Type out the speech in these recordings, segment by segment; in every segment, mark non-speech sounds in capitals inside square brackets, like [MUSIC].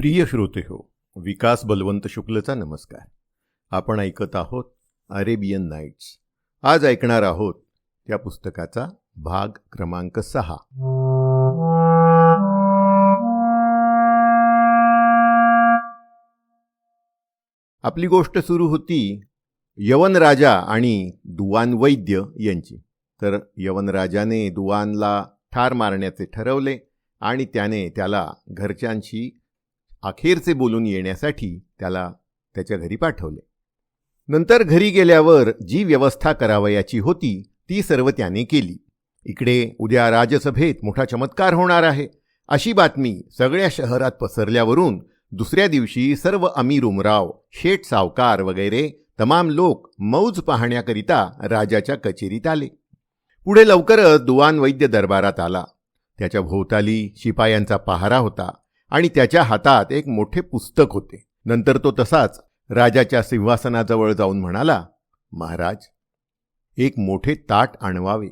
प्रिय श्रोते हो विकास बलवंत शुक्लचा नमस्कार. आपण ऐकत आहोत अरेबियन नाईट्स. आज ऐकणार आहोत त्या पुस्तकाचा भाग क्रमांक सहा. आपली गोष्ट सुरू होती यवन राजा आणि दुवान वैद्य यांची. तर यवन राजाने दुवानला ठार मारण्याचे ठरवले आणि त्याने त्याला घरच्यांशी अखेरचे बोलून येण्यासाठी त्याला त्याच्या घरी पाठवले. नंतर घरी गेल्यावर जी व्यवस्था करावयाची होती ती सर्व त्याने केली. इकडे उद्या राजसभेत मोठा चमत्कार होणार आहे. अशी बातमी सगळ्या शहरात पसरल्यावरून दुसऱ्या दिवशी सर्व अमीर उमराव शेठ सावकार वगैरे तमाम लोक मौज पाहण्याकरिता राजाच्या कचेरीत आले. पुढे लवकरच दुवान वैद्य दरबारात आला. त्याच्या भोवताली शिपायांचा पहारा होता. आणि त्याच्या हातात एक मोठे पुस्तक होते. नंतर तो तसाच राजाच्या सिंहासनाजवळ जाऊन म्हणाला महाराज एक मोठे ताट आणवावे.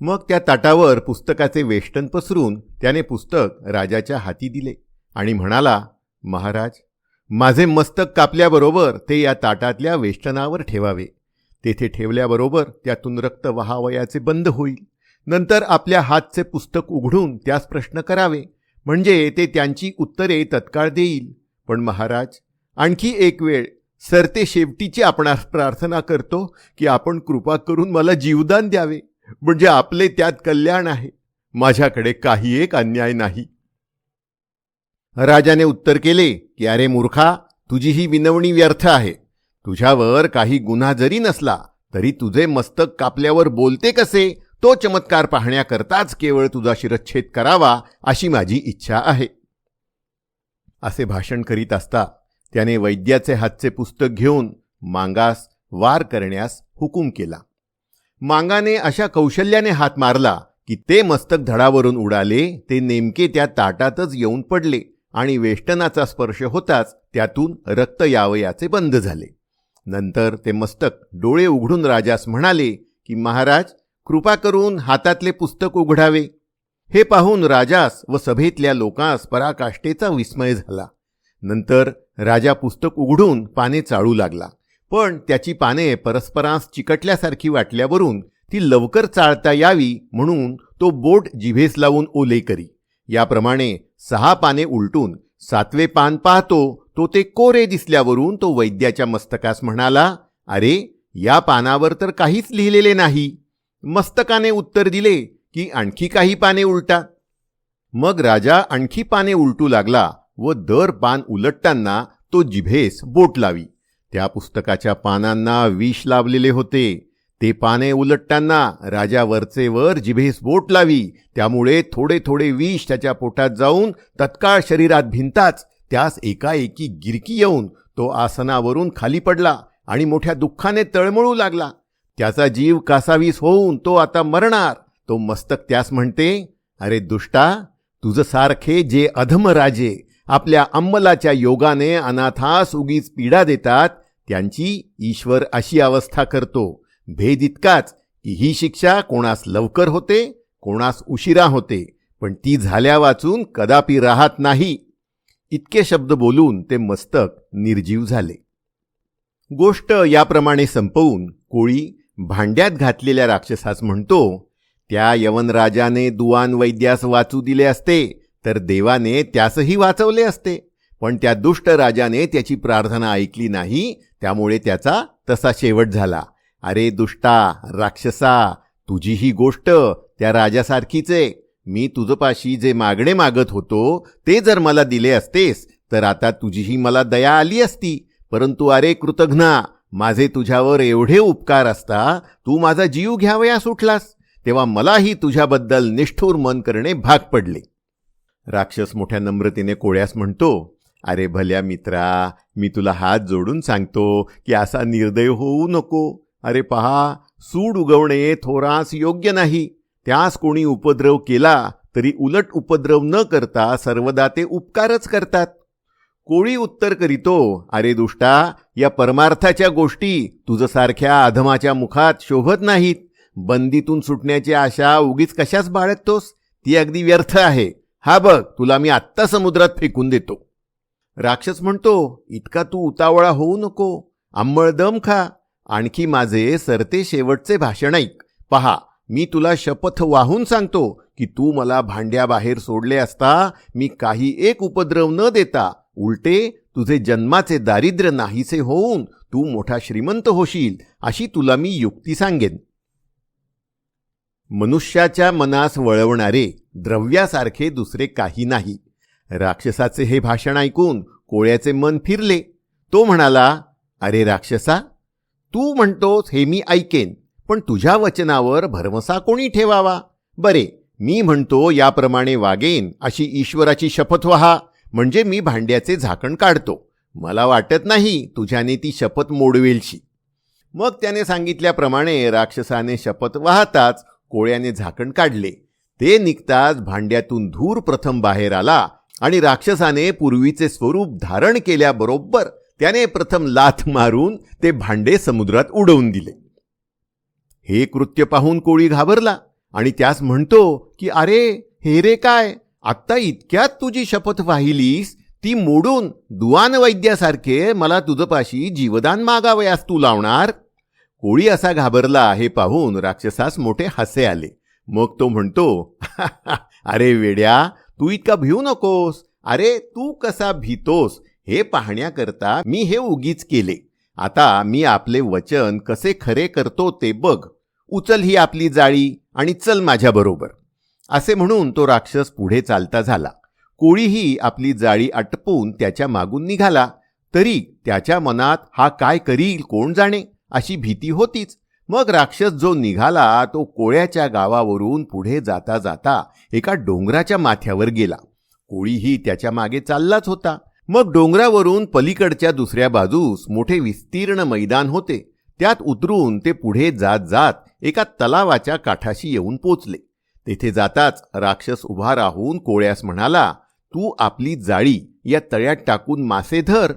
मग त्या ताटावर पुस्तकाचे वेष्टन पसरून त्याने पुस्तक राजाच्या हाती दिले आणि म्हणाला महाराज माझे मस्तक कापल्याबरोबर ते या ताटातल्या वेष्टनावर ठेवावे. तेथे ठेवल्याबरोबर त्यातून रक्त वहावयाचे बंद होईल. नंतर आपल्या हातचे पुस्तक उघडून त्यास प्रश्न करावे. म्हणजे ते त्यांची उत्तरे तत्काळ देईल. पण महाराज आणखी एक वेळ सरते शेवटीची आपण प्रार्थना करतो की आपण कृपा करून मला जीवदान द्यावे. म्हणजे आपले त्यात कल्याण आहे. माझ्याकडे काही एक अन्याय नाही. राजाने उत्तर केले की अरे मूर्खा तुझी ही विनवणी व्यर्थ आहे. तुझ्यावर काही गुन्हा जरी नसला तरी तुझे मस्तक कापल्यावर बोलते कसे? तो चमत्कार पाहण्याकरताच केवळ तुझा शिरच्छेद करावा अशी माझी इच्छा आहे. असे भाषण करीत असता त्याने वैद्याचे हातचे पुस्तक घेऊन मांगास वार करण्यास हुकूम केला. मांगाने अशा कौशल्याने हात मारला की ते मस्तक धडावरून उडाले ते नेमके त्या ताटातच येऊन पडले आणि वेष्टनाचा स्पर्श होताच त्यातून रक्त यावयाचे बंद झाले. नंतर ते मस्तक डोळे उघडून राजास म्हणाले की महाराज कृपा करून हातातले पुस्तक उघडावे. हे पाहून राजास व सभेतल्या लोकांस पराकाष्ठेचा विस्मय झाला. नंतर राजा पुस्तक उघडून पाने चाळू लागला. पण त्याची पाने परस्परांस चिकटल्यासारखी वाटल्यावरून ती लवकर चाळता यावी म्हणून तो बोट जिभेस लावून ओले करी. याप्रमाणे सहा पाने उलटून सातवे पान पाहतो तो ते कोरे दिसल्यावरून तो वैद्याच्या मस्तकास म्हणाला अरे या पानावर तर काहीच लिहिलेले नाही. मस्तकाने उत्तर दिले की आणखी काही पाने उलटा. मग राजा आणखी पाने उलटू लागला व दर पान उलटताना तो जिभेस बोट लावी. त्या पुस्तकाच्या पानांना विष लावलेले होते. ते पाने उलटताना राजा वरचे वर जिभेस बोट लावी. त्यामुळे थोडे थोडे विष त्याच्या पोटात जाऊन तत्काळ शरीरात भिंताच. त्यास एकाएकी गिरकी येऊन तो आसनावरून खाली पडला आणि मोठ्या दुःखाने तळमळू लागला. त्याचा जीव कासावीस होऊन तो आता मरणार. तो मस्तक त्यास म्हणते अरे दुष्टा तुझं सारखे जे अधम राजे आपल्या अंमलाच्या योगाने अनाथास उगीच पीडा देतात त्यांची ईश्वर अशी अवस्था करतो. भेद इतकाच की ही शिक्षा कोणास लवकर होते कोणास उशिरा होते पण ती झाल्या वाचून कदापि राहत नाही. इतके शब्द बोलून ते मस्तक निर्जीव झाले. गोष्ट याप्रमाणे संपवून कोळी भांड्यात घातलेल्या राक्षसास म्हणतो त्या यवनराजाने दुवान वैद्यास वाचू दिले असते तर देवाने त्यासही वाचवले असते. पण त्या दुष्ट राजाने त्याची प्रार्थना ऐकली नाही त्यामुळे त्याचा तसा शेवट झाला. अरे दुष्टा राक्षसा तुझी ही गोष्ट त्या राजासारखीच आहे. मी तुझपाशी जे मागणे मागत होतो ते जर मला दिले असतेस तर आता तुझीही मला दया आली असती. परंतु अरे कृतघ्ना माझे तुझ्यावर एवढे उपकार असता तू माझा जीव घ्यावया सुटलास तेव्हा मलाही तुझ्याबद्दल निष्ठूर मन करणे भाग पडले. राक्षस मोठ्या नम्रतेने कोळ्यास म्हणतो अरे भल्या मित्रा मी तुला हात जोडून सांगतो की असा निर्दय होऊ नको. अरे पहा सूड उगवणे थोरास योग्य नाही. त्यास कोणी उपद्रव केला तरी उलट उपद्रव न करता सर्वदा ते उपकारच करतात. कोळी उत्तर करीतो. अरे दुष्टा या परमार्थाच्या गोष्टी तुझसारख्या अधमाच्या मुखात शोभत नाहीत. बंदीतून सुटण्याची आशा उगीच कशाच बाळगतोस? ती अगदी व्यर्थ आहे. हा बघ तुला मी आत्ता समुद्रात फेकून देतो. राक्षस म्हणतो इतका तू उतावळा होऊ नको. आंबळ दम खा. आणखी माझे सरते शेवटचे भाषण ऐक. पहा मी तुला शपथ वाहून सांगतो की तू मला भांड्याबाहेर सोडले असता मी काही एक उपद्रव न देता उलटे तुझे जन्माचे दारिद्र्य नाहीसे होऊन तू मोठा श्रीमंत होशील अशी तुला मी युक्ती सांगेन. मनुष्याच्या मनास वळवणारे द्रव्यासारखे दुसरे काही नाही. राक्षसाचे हे भाषण ऐकून कोळ्याचे मन फिरले. तो म्हणाला अरे राक्षसा तू म्हणतोस हे मी ऐकेन पण तुझ्या वचनावर भरवसा कोणी ठेवावा? बरे मी म्हणतो याप्रमाणे वागेन अशी ईश्वराची शपथ व्हा. म्हणजे मी भांड्याचे झाकण काढतो. मला वाटत नाही तुझ्याने ती शपथ मोडवेलशी. मग त्याने सांगितल्याप्रमाणे राक्षसाने शपथ वाहताच कोळ्याने झाकण काढले. ते निघताच भांड्यातून धूर प्रथम बाहेर आला आणि राक्षसाने पूर्वीचे स्वरूप धारण केल्याबरोबर त्याने प्रथम लाथ मारून ते भांडे समुद्रात उडवून दिले. हे कृत्य पाहून कोळी घाबरला आणि त्यास म्हणतो की अरे हे रे काय? आत्ता इतक्यात तुझी शपथ वाहिलीस ती मोडून दुवान वैद्यासारखे मला तुझपाशी जीवदान मागावयास तू लावणार? कोळी असा घाबरला हे पाहून राक्षसास मोठे हसे आले. मग तो म्हणतो [LAUGHS] अरे वेड्या तू इतका भिऊ नकोस. अरे तू कसा भीतोस हे पाहण्याकरता मी हे उगीच केले. आता मी आपले वचन कसे खरे करतो ते बघ. उचल ही आपली जाळी आणि चल माझ्याबरोबर. असे म्हणून तो राक्षस पुढे चालता झाला. कोळीही आपली जाळी आटपून त्याच्या मागून निघाला. तरी त्याच्या मनात हा काय करील कोण जाणे अशी भीती होतीच. मग राक्षस जो निघाला तो कोळ्याच्या गावावरून पुढे जाता जाता एका डोंगराच्या माथ्यावर गेला. कोळीही त्याच्यामागे चाललाच होता. मग डोंगरावरून पलीकडच्या दुसऱ्या बाजूस मोठे विस्तीर्ण मैदान होते. त्यात उतरून ते पुढे जात जात एका तलावाच्या काठाशी येऊन पोचले. तेथे जाताच राक्षस उभा राहून कोळ्यास म्हणाला तू आपली जाळी या तळ्यात टाकून मासे धर.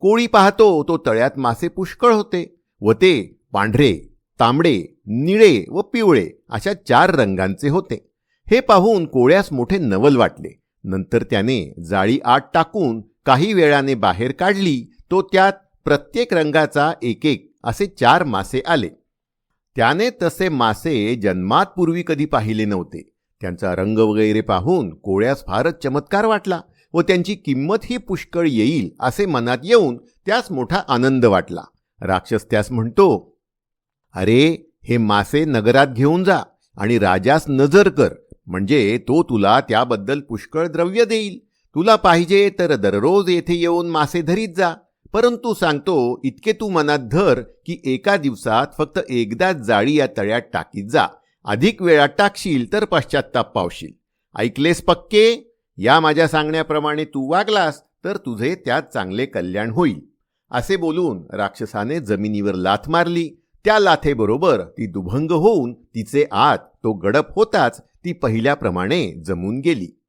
कोळी पाहतो तो तळ्यात मासे पुष्कळ होते. व ते पांढरे तांबडे निळे व पिवळे अशा चार रंगांचे होते. हे पाहून कोळ्यास मोठे नवल वाटले. नंतर त्याने जाळी आत टाकून काही वेळाने बाहेर काढली. तो त्यात प्रत्येक रंगाचा एक एक असे चार मासे आले. त्याने तसे मासे जन्मात पूर्वी कधी पाहिले नव्हते. त्यांचा रंग वगैरे पाहून कोळ्यास फारच चमत्कार वाटला व त्यांची किंमतही पुष्कळ येईल असे मनात येऊन त्यास मोठा आनंद वाटला. राक्षस त्यास म्हणतो अरे हे मासे नगरात घेऊन जा आणि राजास नजर कर म्हणजे तो तुला त्याबद्दल पुष्कळ द्रव्य देईल. तुला पाहिजे तर दररोज येथे येऊन मासे धरीत जा. परंतु सांगतो इतके तू मनात धर की एका दिवसात फक्त एकदाच जाळी या तळ्यात टाकीत जा. अधिक वेळा टाकशील तर पश्चाताप पावशील. ऐकलेस पक्के? या माझ्या सांगण्याप्रमाणे तू वागलास तर तुझे त्यात चांगले कल्याण होईल. असे बोलून राक्षसाने जमिनीवर लाथ मारली. त्या लाथेबरोबर ती दुभंग होऊन तिचे आत तो गडप होताच ती पहिल्याप्रमाणे जमून गेली.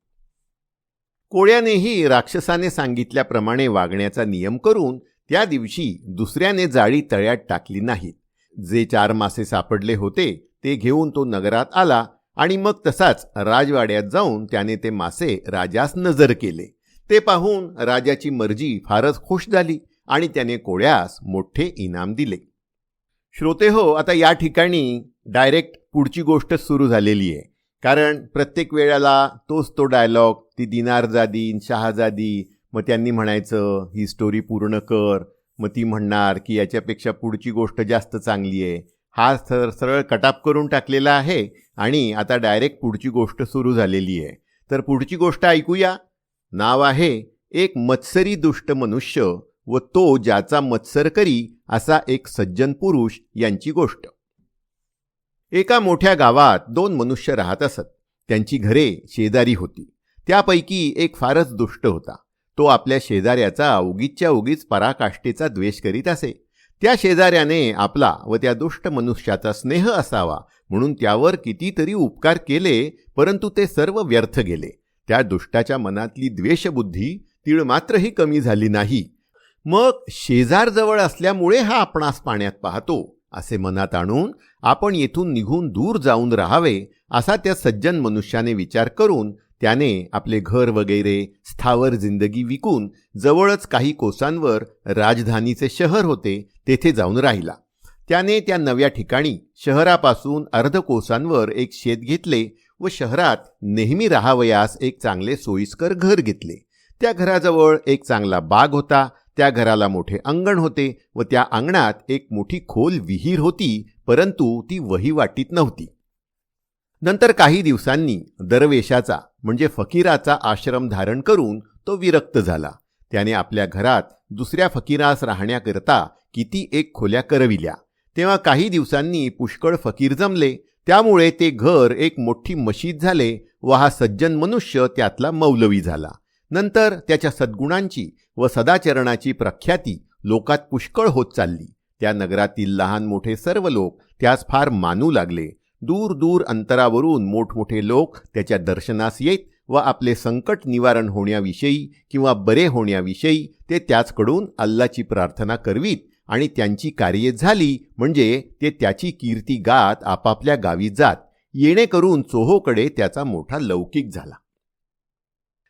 कोळ्यानेही राक्षसाने सांगितल्याप्रमाणे वागण्याचा नियम करून त्या दिवशी दुसऱ्याने जाळी तळ्यात टाकली नाहीत. जे चार मासे सापडले होते ते घेऊन तो नगरात आला आणि मग तसाच राजवाड्यात जाऊन त्याने ते मासे राजास नजर केले. ते पाहून राजाची मर्जी फारच खुश झाली आणि त्याने कोळ्यास मोठे इनाम दिले. श्रोते हो आता या ठिकाणी डायरेक्ट पुढची गोष्ट सुरू झालेली आहे. कारण प्रत्येक वेळेला तोच तो डायलॉग ती दिनारजादी शहाजादी मग त्यांनी म्हणायचं ही स्टोरी पूर्ण कर. मग ती म्हणणार की याच्यापेक्षा पुढची गोष्ट जास्त चांगली आहे. हा सर सरळ कटाप करून टाकलेला आहे आणि आता डायरेक्ट पुढची गोष्ट सुरू झालेली आहे. तर पुढची गोष्ट ऐकूया. नाव आहे एक मत्सरी दुष्ट मनुष्य व तो ज्याचा मत्सर करी असा एक सज्जन पुरुष यांची गोष्ट. एका मोठ्या गावात दोन मनुष्य राहत असत. त्यांची घरे शेजारी होती. त्यापैकी एक फारच दुष्ट होता. तो आपल्या शेजाऱ्याचा उगीच्या उगीच पराकाष्ठेचा द्वेष करीत असे. त्या शेजाऱ्याने आपला व त्या दुष्ट मनुष्याचा स्नेह असावा म्हणून त्यावर कितीतरी उपकार केले परंतु ते सर्व व्यर्थ गेले. त्या दुष्टाच्या मनातली द्वेषबुद्धी तीळ मात्रही कमी झाली नाही. मग शेजारजवळ असल्यामुळे हा आपणास पाण्यात पाहतो असे मनात आणून आपण येथून निघून दूर जाऊन राहावे असा त्या सज्जन मनुष्याने विचार करून त्याने आपले घर वगैरे स्थावर जिंदगी विकून जवळच काही कोसांवर राजधानीचे शहर होते तेथे जाऊन राहिला. त्याने त्या नव्या ठिकाणी शहरापासून अर्ध कोसांवर एक शेत घेतले व शहरात नेहमी राहावयास एक चांगले सोयीस्कर घर घेतले. त्या घराजवळ एक चांगला बाग होता त्या घराला मोठे अंगण होते व त्या अंगणात एक मोठी खोल विहीर होती परंतु ती वहिवाटीत नव्हती. नंतर काही दिवसांनी दरवेशाचा म्हणजे फकीराचा आश्रम धारण करून तो विरक्त झाला. त्याने आपल्या घरात दुसऱ्या फकीरास राहण्याकरता किती एक खोल्या करविल्या. तेव्हा काही दिवसांनी पुष्कळ फकीर जमले. त्यामुळे ते घर एक मोठी मशीद झाले व हा सज्जन मनुष्य त्यातला मौलवी झाला. नंतर त्याच्या सद्गुणांची व सदाचरणाची प्रख्याती लोकात पुष्कळ होत चालली. त्या नगरातील लहान मोठे सर्व लोक त्यास फार मानू लागले. दूर दूर अंतरावरून मोठमोठे लोक त्याच्या दर्शनास येत व आपले संकट निवारण होण्याविषयी किंवा बरे होण्याविषयी ते त्याचकडून अल्लाची प्रार्थना करवीत आणि त्यांची कार्ये झाली म्हणजे ते त्याची कीर्ती गात आपापल्या गावी जात येणेकरून चोहोकडे त्याचा मोठा लौकिक झाला.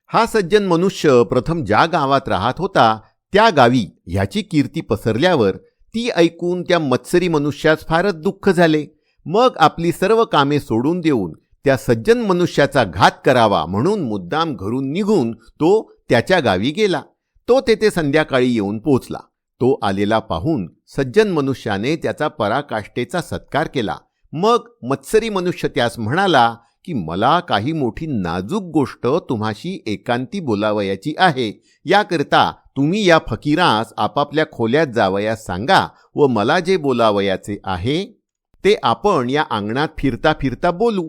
हा सज्जन मनुष्य प्रथम ज्या गावात राहत होता त्या गावी ह्याची कीर्ती पसरल्यावर ती ऐकून त्या मत्सरी मनुष्यास फारच दुःख झाले. मग आपली सर्व कामे सोडून देऊन त्या सज्जन मनुष्याचा घात करावा म्हणून मुद्दाम घरून निघून तो त्याच्या गावी गेला. तो तेथे संध्याकाळी येऊन पोचला. तो आलेला पाहून सज्जन मनुष्याने त्याचा पराकाष्ठेचा सत्कार केला. मग मत्सरी मनुष्य त्यास म्हणाला की मला काही मोठी नाजूक गोष्ट तुम्हाशी एकांती बोलावयाची आहे. याकरिता तुम्ही या फकीरास आपापल्या खोल्यात जावयास सांगा व मला जे बोलावयाचे आहे ते आपण या अंगणात फिरता फिरता बोलू.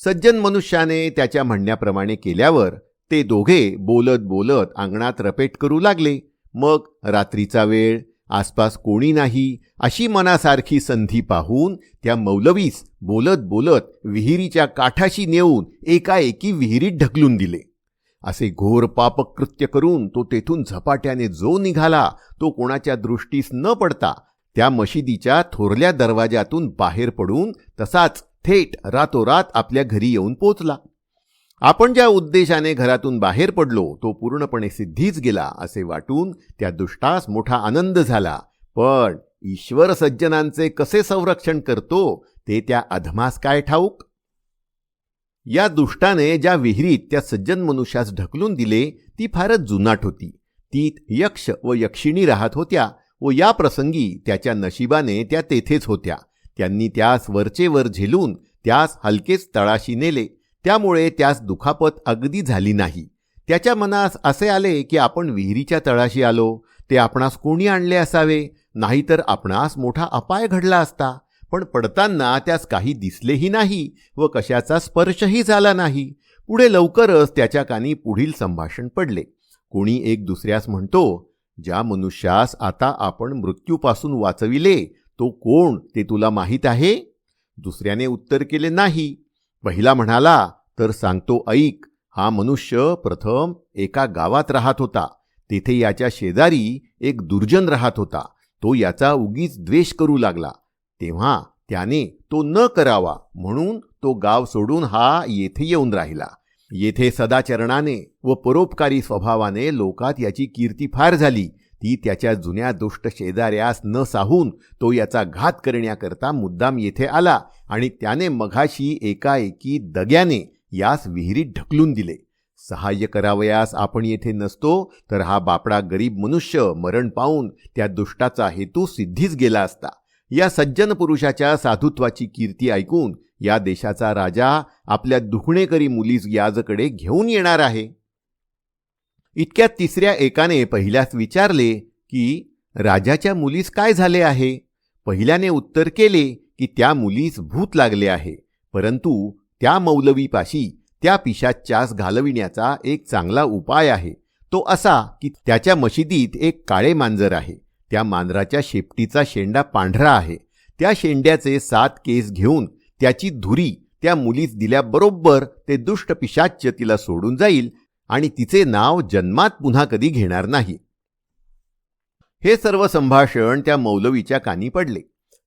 सज्जन मनुष्याने त्याच्या म्हणण्याप्रमाणे केल्यावर ते दोघे बोलत बोलत अंगणात रपेट करू लागले. मग रात्रीचा वेळ आसपास कोणी नाही अशी मनासारखी संधी पाहून त्या मौलवीस बोलत बोलत विहिरीच्या काठाशी नेऊन एकाएकी विहिरीत ढकलून दिले. असे घोर पापकृत्य करून तो तेथून झपाट्याने जो निघाला तो कोणाच्या दृष्टीस न पडता त्या मशिदीच्या थोरल्या दरवाजातून बाहेर पडून तसाच थेट रातोरात आपल्या घरी येऊन पोचला आपण ज्या उद्देशाने घरातून बाहेर पडलो तो पूर्णपणे सिद्धीच गेला असे वाटून त्या दुष्टास मोठा आनंद झाला. पण ईश्वर सज्जनांचे कसे संरक्षण करतो ते त्या अधमास काय ठाऊक? या दुष्टाने ज्या विहिरीत त्या सज्जन मनुष्यास ढकलून दिले ती फारच जुनाट होती. तीत यक्ष व यक्षिणी राहत होत्या. व या प्रसंगी त्याच्या नशिबाने त्या तेथेच होत्या. त्यांनी त्यास वरचेवर झेलून त्यास हलकेच तळाशी नेले. त्यामुळे त्यास दुखापत अगदी झाली नाही. त्याच्या मनास असे आले की आपण विहिरीच्या तळाशी आलो. ते आपणास कोणी आणले असावे? नाहीतर आपणास मोठा अपाय घडला असता. पण पडताना त्यास काही दिसलेही नाही व कशाचा स्पर्शही झाला नाही. पुढे लवकरच त्याच्या कानी पुढील संभाषण पडले. कोणी एक दुसऱ्यास म्हणतो ज्या मनुष्यास आता आपण मृत्यूपासून वाचविले तो कोण ते तुला माहीत आहे? दुसऱ्याने उत्तर केले नाही. पहिला म्हणाला तर सांगतो ऐक हा मनुष्य प्रथम एका गावात राहत होता. तेथे याच्या शेजारी एक दुर्जन राहत होता. तो याचा उगीच द्वेष करू लागला. तेव्हा त्याने तो न करावा म्हणून तो गाव सोडून हा येथे येऊन राहिला. येथे सदाचरणाने व परोपकारी स्वभावाने लोकात याची कीर्ती फार झाली. ती त्याच्या जुन्या दुष्ट शेजाऱ्यास न साहून तो याचा घात करण्याकरता मुद्दाम येथे आला आणि त्याने मघाशी एकाएकी दग्याने यास विहिरीत ढकलून दिले. सहाय्य करावयास आपण येथे नसतो तर हा बापडा गरीब मनुष्य मरण पावून त्या दुष्टाचा हेतू सिद्धीच गेला असता. या सज्जन पुरुषाच्या साधुत्वाची कीर्ती ऐकून या देशाचा राजा आपल्या दुखणेकरी मुलीस याजकडे घेऊन येणार आहे. इतक्या तिसऱ्या एकाने पहिल्यास विचारले की राजाच्या मुलीस काय झाले आहे? पहिल्याने उत्तर केले की त्या मुलीस भूत लागले आहे परंतु त्या मौलवीपाशी त्या पिशाच्यास घालविण्याचा एक चांगला उपाय आहे. तो असा की त्याच्या मशिदीत एक काळे मांजर आहे. त्या मांजराच्या शेपटीचा शेंडा पांढरा आहे. त्या शेंड्याचे सात केस घेऊन त्याची धुरी त्या मुलीस दिल्याबरोबर ते दुष्ट पिशाच्य तिला सोडून जाईल आणि तिचे नाव जन्मात पुन्हा कधी घेणार नाही. हे सर्व संभाषण त्या मौलवीच्या कानी पडले.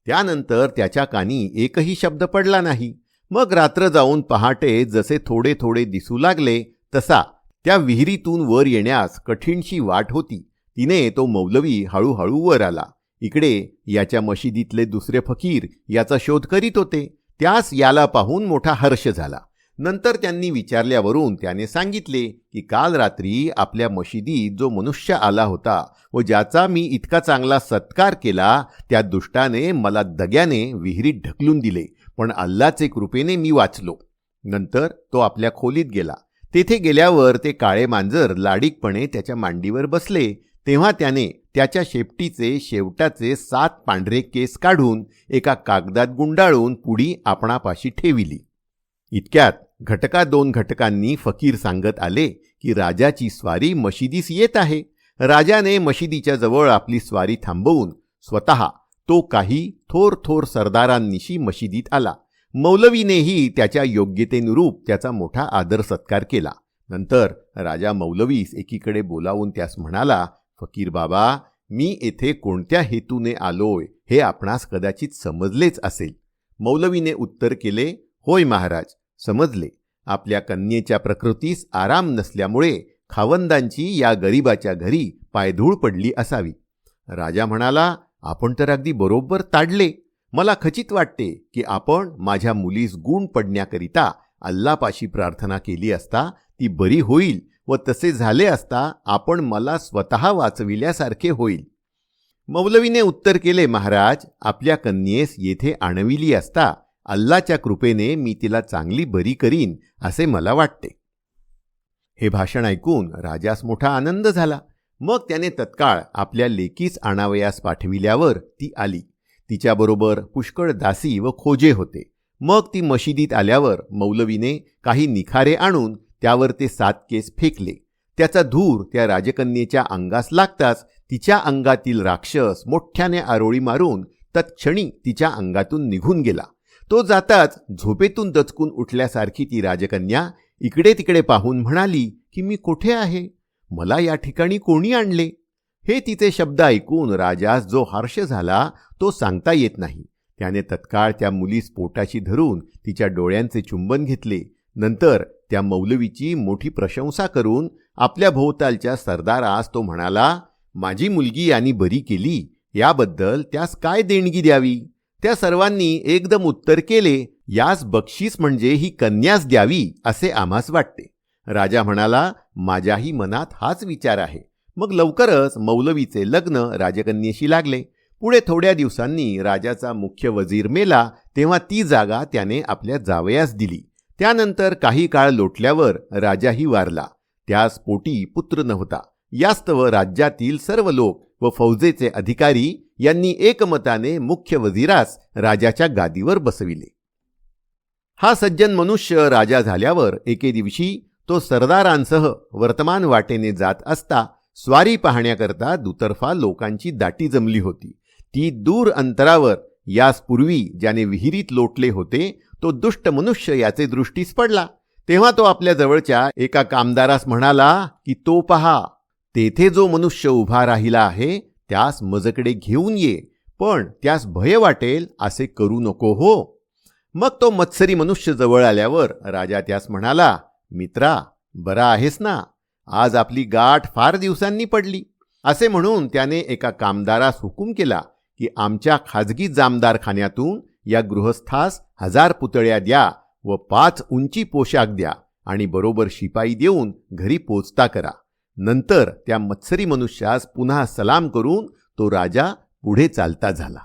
त्यानंतर त्याच्या कानी एकही शब्द पडला नाही. मग रात्र जाऊन पहाटे जसे थोडे थोडे दिसू लागले तसा त्या विहिरीतून वर येण्यास कठीणशी वाट होती. तिने तो मौलवी हळूहळू वर आला. इकडे याच्या मशिदीतले दुसरे फकीर याचा शोध करीत होते. त्यास याला पाहून मोठा हर्ष झाला. नंतर त्यांनी विचारल्यावरून त्याने सांगितले की काल रात्री आपल्या मशिदीत जो मनुष्य आला होता व ज्याचा मी इतका चांगला सत्कार केला त्या दुष्टाने मला दग्याने विहिरीत ढकलून दिले पण अल्लाचे कृपेने मी वाचलो. नंतर तो आपल्या खोलीत गेला. तेथे गेल्यावर ते काळे मांजर लाडीकपणे त्याच्या मांडीवर बसले. तेव्हा त्याने त्याच्या शेपटीचे शेवटाचे सात पांढरे केस काढून एका कागदात गुंडाळून पुडी आपणापाशी ठेविली. इतक्यात घटका दोन घटकांनी फकीर सांगत आले की राजाची स्वारी मशिदीस येत आहे. राजाने मशिदीच्या जवळ आपली स्वारी थांबवून स्वतः तो काही थोर थोर सरदारांनीशी मशिदीत आला. मौलवीनेही त्याच्या योग्यतेनुरूप त्याचा मोठा आदर सत्कार केला. नंतर राजा मौलवीस एकीकडे बोलावून त्यास म्हणाला फकीर बाबा मी येथे कोणत्या हेतूने आलोय हे आपणास कदाचित समजलेच असेल. मौलवीने उत्तर केले होय महाराज समजले. आपल्या कन्येच्या प्रकृतीस आराम नसल्यामुळे खावंदांची या गरिबाच्या घरी पायधूळ पडली असावी. राजा म्हणाला आपण तर अगदी बरोबर ताडले. मला खचित वाटते की आपण माझ्या मुलीस गुण पडण्याकरिता अल्लापाशी प्रार्थना केली असता ती बरी होईल व तसे झाले असता आपण मला स्वतः वाचविल्यासारखे होईल. मौलवीने उत्तर केले महाराज आपल्या कन्येस येथे आणविली असता अल्लाच्या कृपेने मी तिला चांगली बरी करीन असे मला वाटते. हे भाषण ऐकून राजास मोठा आनंद झाला. मग त्याने तत्काळ आपल्या लेकीस आणावयास पाठविल्यावर ती आली. तिच्याबरोबर पुष्कळ दासी व खोजे होते. मग ती मशिदीत आल्यावर मौलवीने काही निखारे आणून त्यावर ते सात केस फेकले. त्याचा धूर त्या राजकन्येच्या अंगास लागताच तिच्या अंगातील राक्षस मोठ्याने आरोळी मारून तत्क्षणी तिच्या अंगातून निघून गेला. तो जाताच झोपेतून दचकून उठल्यासारखी ती राजकन्या इकडे तिकडे पाहून म्हणाली की मी कुठे आहे? मला या ठिकाणी कोणी आणले? हे तिचे शब्द ऐकून राजास जो हर्ष झाला तो सांगता येत नाही. त्याने तत्काळ त्या मुलीस पोटाशी धरून तिच्या डोळ्यांचे चुंबन घेतले. नंतर त्या मौलवीची मोठी प्रशंसा करून आपल्या भोवतालच्या सरदारास तो म्हणाला माझी मुलगी यांनी बरी केली याबद्दल त्यास काय देणगी द्यावी? त्या सर्वांनी एकदम उत्तर केले यास बक्षीस म्हणजे ही कन्यास द्यावी असे आम्हास वाटते. राजा म्हणाला माझ्याही मनात हाच विचार आहे. मग लवकरच मौलवीचे लग्न राजकन्येशी लागले. पुढे थोड्या दिवसांनी राजाचा मुख्य वजीर मेला तेव्हा ती जागा त्याने आपल्या जावयास दिली. त्यानंतर काही काळ लोटल्यावर राजाही वारला. त्यास पोटी पुत्र नव्हता. यास्तव राज्यातील सर्व लोक व फौजेचे अधिकारी यांनी एकमताने मुख्य वजीरास राजाच्या गादीवर बसविले. हा सज्जन मनुष्य राजा झाल्यावर एके दिवशी तो सरदारांसह वर्तमान वाटेने जात असता स्वारी पाहण्याकरता दुतर्फा लोकांची दाटी जमली होती. ती दूर अंतरावर यास पूर्वी ज्याने विहिरीत लोटले होते तो दुष्ट मनुष्य याचे दृष्टीस पडला. तेव्हा तो आपल्या जवळच्या एका कामदारास म्हणाला की तो पहा तेथे जो मनुष्य उभा राहिला आहे त्यास मजकडे घेऊन ये पण त्यास भय वाटेल असे करू नको हो. मग तो मत्सरी मनुष्य जवळ आल्यावर राजा त्यास म्हणाला मित्रा बरा आहेस ना? आज आपली गाठ फार दिवसांनी पडली. असे म्हणून त्याने एका कामदारास हुकूम केला की आमच्या खाजगी जामदारखान्यातून या गृहस्थास हजार पुतळ्या द्या व पाच उंची पोशाख द्या आणि बरोबर शिपाई देऊन घरी पोचता करा. नंतर त्या मत्सरी मनुष्यास पुन्हा सलाम करून तो राजा पुढे चालता झाला.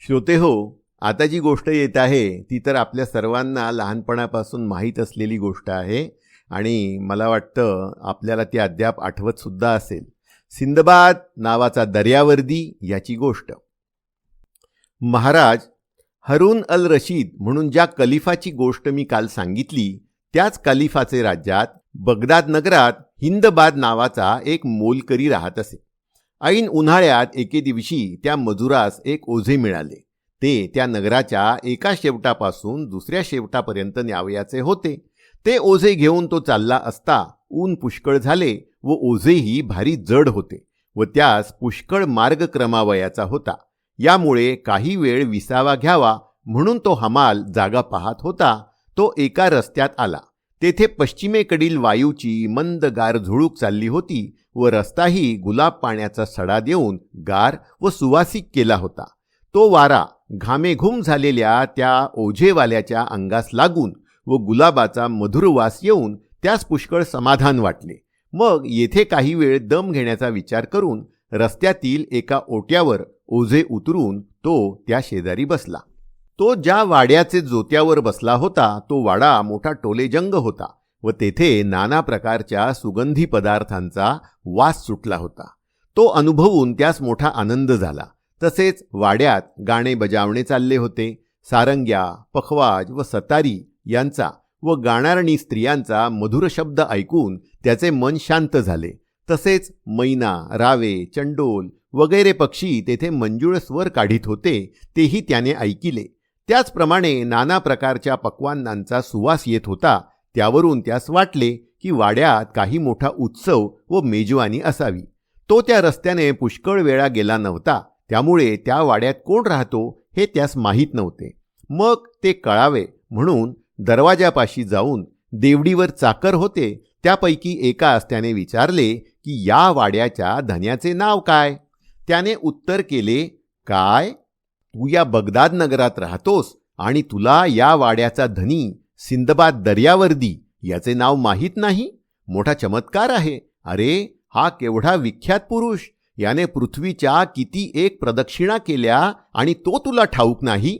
श्रोते हो आता जी गोष्ट येत आहे ती तर आपल्या सर्वांना लहानपणापासून माहीत असलेली गोष्ट आहे आणि मला वाटतं आपल्याला ती अद्याप आठवतसुद्धा असेल. सिंदबाद नावाचा दर्यावर्दी याची गोष्ट. महाराज हरून अल रशीद म्हणून ज्या कलिफाची गोष्ट मी काल सांगितली त्याच कलिफाचे राज्यात बगदाद नगरात हिंदबाद नावाचा एक मोलकरी राहत असे. ऐन उन्हाळ्यात एके दिवशी त्या मजुरास एक ओझे मिळाले. ते त्या नगराच्या एका शेवटापासून दुसऱ्या शेवटापर्यंत न्यावयाचे होते. ते ओझे घेऊन तो चालला असता ऊन पुष्कळ झाले व ओझेही भारी जड होते व त्यास पुष्कळ मार्ग क्रमावयाचा होता. यामुळे काही वेळ विसावा घ्यावा म्हणून तो हमाल जागा पाहत होता. तो एका रस्त्यात आला. तेथे पश्चिमेकडील वायूची मंद गार झुळूक चालली होती व रस्ताही गुलाब पाण्याचा सडा देऊन गार व सुवासिक केला होता. तो वारा घामेघूम झालेल्या त्या ओझेवाल्याच्या अंगास लागून व गुलाबाचा मधुर वास येऊन त्यास पुष्कळ समाधान वाटले. मग येथे काही वेळ दम घेण्याचा विचार करून रस्त्यातील एका ओट्यावर ओझे उतरून तो त्या शेजारी बसला. तो ज्या वाड्याचे जोत्यावर बसला होता तो वाडा मोठा टोलेजंग होता व तेथे नाना प्रकारच्या सुगंधी पदार्थांचा वास सुटला होता. तो अनुभवून त्यास मोठा आनंद झाला. तसेच वाड्यात गाणे बजावणे चालले होते. सारंग्या पखवाज व सतारी यांचा व गाणारणी स्त्रियांचा मधुर शब्द ऐकून त्याचे मन शांत झाले. तसेच मैना रावे चंडोल वगैरे पक्षी तेथे मंजुळ स्वर काढीत होते तेही त्याने ऐकिले. त्याचप्रमाणे नाना प्रकारच्या पक्वान्नांचा सुवास येत होता. त्यावरून त्यास वाटले की वाड्यात काही मोठा उत्सव व मेजवानी असावी. तो त्या रस्त्याने पुष्कळ वेळा गेला नव्हता. त्यामुळे त्या वाड्यात कोण राहतो हे त्यास माहीत नव्हते. मग ते कळावे म्हणून दरवाजापाशी जाऊन देवडीवर चाकर होते. त्यापैकी एकास त्याने विचारले की या वाड्याच्या धन्याचे नाव काय? त्याने उत्तर केले काय? तू या बगदाद नगरात राहतोस आणि तुला या वाड्याचा धनी सिंदबाद दर्यावर्दी याचे नाव माहीत नाही? मोठा चमत्कार आहे. अरे हा केवढा विख्यात पुरुष. याने पृथ्वीच्या किती एक प्रदक्षिणा केल्या आणि तो तुला ठाऊक नाही?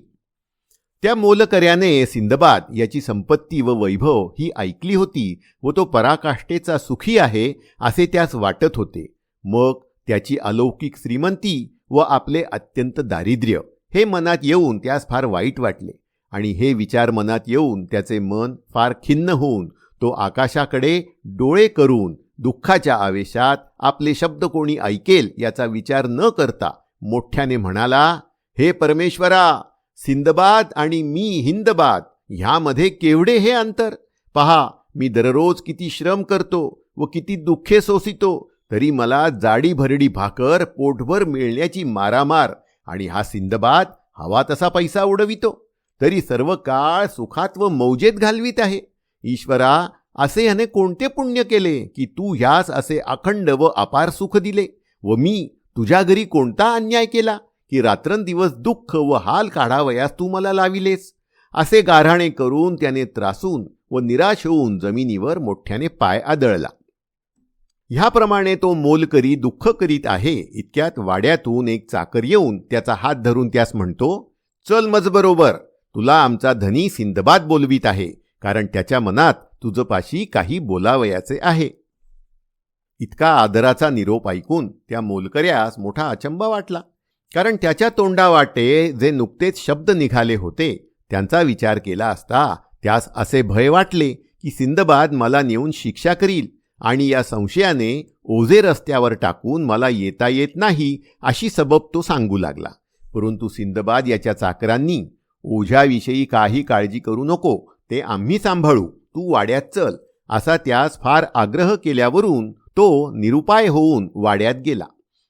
त्या मोलकऱ्याने सिंदबाद याची संपत्ती व वैभव ही ऐकली होती व तो पराकाष्ठेचा सुखी आहे असे त्यास वाटत होते. मग त्याची अलौकिक श्रीमंती व आपले अत्यंत दारिद्र्य हे मनात येऊन त्यास फार वाईट वाटले आणि हे विचार मनात येऊन त्याचे मन फार खिन्न होऊन तो आकाशाकडे डोळे करून दुःखाच्या आवेशात आपले शब्द कोणी ऐकेल याचा विचार न करता मोठ्याने म्हणाला हे परमेश्वरा सिंदबाद आणि मी हिंदबाद ह्यामध्ये केवढे हे अंतर? पहा मी दररोज किती श्रम करतो व किती दुःखे सोसितो तरी मला जाडी भरडी भाकर पोटभर मिळण्याची मारामार आणि हा सिंदबाद हवा तसा पैसा उडवितो. तरी सर्व काळ सुखात व मौजेत घालवीत आहे. ईश्वरा असे याने कोणते पुण्य केले की तू ह्यास असे अखंड व अपार सुख दिले व मी तुझ्या घरी कोणता अन्याय केला? की रात्रंदिवस दुःख व हाल काढावयास तू मला लाविलेस. असे गाऱ्हाणे करून त्याने त्रासून व निराश होऊन जमिनीवर मोठ्याने पाय आदळला. ह्याप्रमाणे तो मोलकरी दुःख करीत आहे इतक्यात वाड्यातून एक चाकर येऊन त्याचा हात धरून त्यास म्हणतो चल मज बरोबर तुला आमचा धनी सिंदबाद बोलवीत आहे कारण त्याच्या मनात तुझपाशी काही बोलावयाचे आहे. इतका आदराचा निरोप ऐकून त्या मोलकऱ्यास मोठा अचंबा वाटला. कारण त्याच्या तोंडावाटे जे नुकतेच शब्द निघाले होते त्यांचा विचार केला असता त्यास असे भय वाटले की सिंदबाद मला नेऊन शिक्षा करील आणि या संशयाने ओझे रस्त्यावर टाकून मला येता येत नाही अशी सबब तो सांगू लागला. परंतु सिंदबाद याच्या चाकरांनी ओझ्याविषयी काही काळजी करू नको ते आम्ही सांभाळू तू वाड्यात चल असा त्यास फार आग्रह केल्यावरून तो निरुपाय होऊन वाड्यात गेला.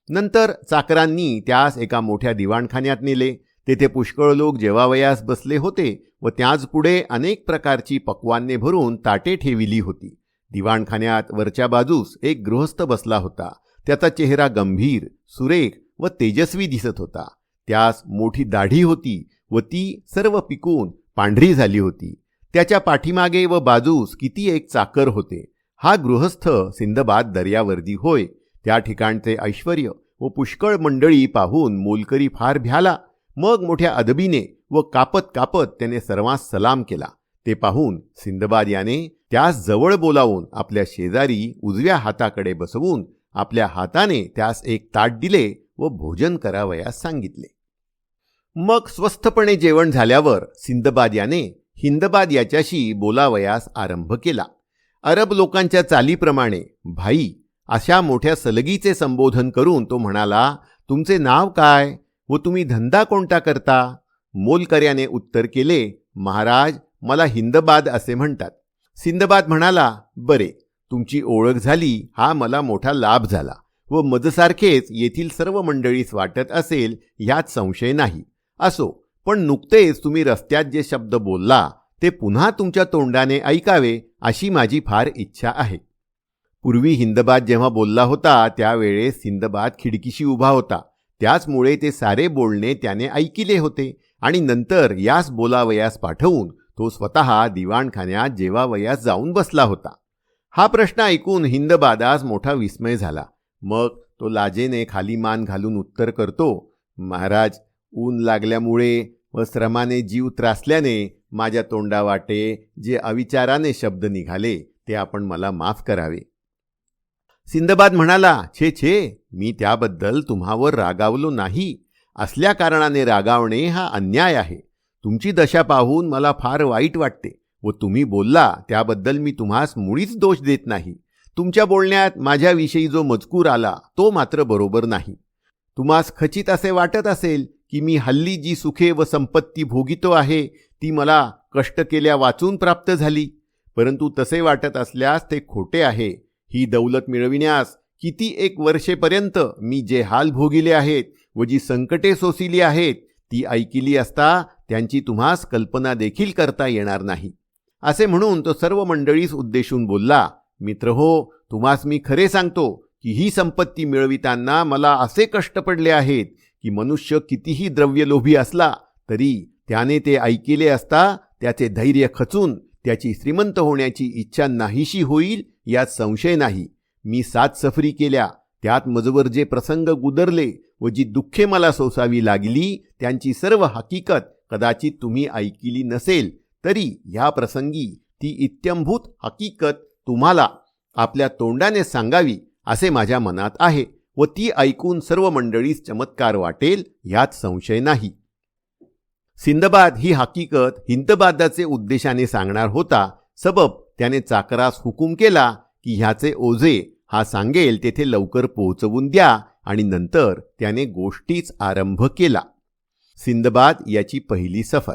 नंतर चाकरांनी त्यास एका मोठ्या दिवाणखान्यात नेले. तेथे पुष्कळ लोक जेवावयास बसले होते व त्याच पुढे अनेक प्रकारची पक्वान्ने भरून ताटे ठेविली होती. दिवाणखान्यात वरच्या बाजूस एक गृहस्थ बसला होता. त्याचा चेहरा गंभीर सुरेख व तेजस्वी दिसत होता. त्यास मोठी दाढी होती व ती सर्व पिकून पांढरी झाली होती. त्याच्या पाठीमागे व बाजूस किती एक चाकर होते. हा गृहस्थ सिंदबाद दर्यावर्दी होय. त्या ठिकाणचे ऐश्वर व पुष्कळ मंडळी पाहून मोलकरी फार भ्याला. मग मोठ्या अदबीने व कापत कापत त्याने सर्वांस सलाम केला. ते पाहून सिंदबाद याने त्यास जवळ बोलावून आपल्या शेजारी उजव्या हाताकडे बसवून आपल्या हाताने त्यास एक ताट दिले व भोजन करावयास सांगितले. मग स्वस्थपणे जेवण झाल्यावर सिंदबाद याने हिंदबाद याच्याशी बोलावयास आरंभ केला. अरब लोकांच्या चालीप्रमाणे भाई अशा मोठ्या सलगीचे संबोधन करून तो म्हणाला तुमचे नाव काय व तुम्ही धंदा कोणता करता? मोलकर्याने उत्तर केले महाराज मला हिंदबाद असे म्हणतात. सिंदबाद म्हणाला बरे तुमची ओळख झाली हा मला मोठा लाभ झाला व मजसारखेच येथील सर्व मंडळीस वाटत असेल ह्यात संशय नाही. असो पण नुकतेच तुम्ही रस्त्यात जे शब्द बोलला ते पुन्हा तुमच्या तोंडाने ऐकावे अशी माझी फार इच्छा आहे. पूर्वी हिंदबाद जेव्हा बोलला होता त्यावेळेस हिंदबाद खिडकीशी उभा होता. त्याचमुळे ते सारे बोलणे त्याने ऐकिले होते आणि नंतर यास बोलावयास पाठवून तो स्वतः दिवाणखान्यात जेवावयास जाऊन बसला होता. हा प्रश्न ऐकून हिंदबादास मोठा विस्मय झाला. मग तो लाजेने खाली मान घालून उत्तर करतो महाराज ऊन लागल्यामुळे व श्रमाने जीव त्रासल्याने माझ्या तोंडावाटे जे अविचाराने शब्द निघाले ते आपण मला माफ करावे. सिंदबाद म्हणाला छे छे मी त्याबद्दल तुम्हावर रागावलो नाही. असल्या कारणाने रागावणे हा अन्याय आहे. तुमची दशा पाहून मला फार वाईट वाटते व तुम्ही बोलला त्याबद्दल मी तुम्हास मुळीच दोष देत नाही. तुमच्या बोलण्यात माझ्याविषयी जो मजकूर आला तो मात्र बरोबर नाही. तुम्हास खचित असे वाटत असेल की मी हल्ली जी सुखे व संपत्ती भोगितो आहे ती मला कष्ट केल्या वाचून प्राप्त झाली. परंतु तसे वाटत असल्यास ते खोटे आहे. ही दौलत मिळविण्यास किती एक वर्षेपर्यंत मी जे हाल भोगिले आहेत व जी संकटे सोसिली आहेत ती ऐकिली असता त्यांची तुम्हास कल्पना देखील करता येणार नाही. असे म्हणून तो सर्व मंडळीस उद्देशून बोलला मित्र हो तुम्हास मी खरे सांगतो की ही संपत्ती मिळविताना मला असे कष्ट पडले आहेत की मनुष्य कितीही द्रव्यलोभी असला तरी त्याने ते ऐकिले असता त्याचे धैर्य खचून त्याची श्रीमंत होण्याची इच्छा नाहीशी होईल यात संशय नाही. मी सात सफरी केल्या. त्यात मजवर जे प्रसंग गुदरले व जी दुःखे मला सोसावी लागली त्यांची सर्व हकीकत कदाचित तुम्ही ऐकिली नसेल तरी ह्या प्रसंगी ती इत्यंभूत हकीकत तुम्हाला आपल्या तोंडाने सांगावी असे माझ्या मनात आहे व ती ऐकून सर्व मंडळीस चमत्कार वाटेल यात संशय नाही. सिंदबाद ही हकीकत हिंदबादाचे उद्देशाने सांगणार होता. सबब त्याने चाकरास हुकूम केला की ह्याचे ओझे हा सांगेल तेथे लवकर पोहोचवून द्या आणि नंतर त्याने गोष्टीच आरंभ केला. सिंदबाद याची पहिली सफर.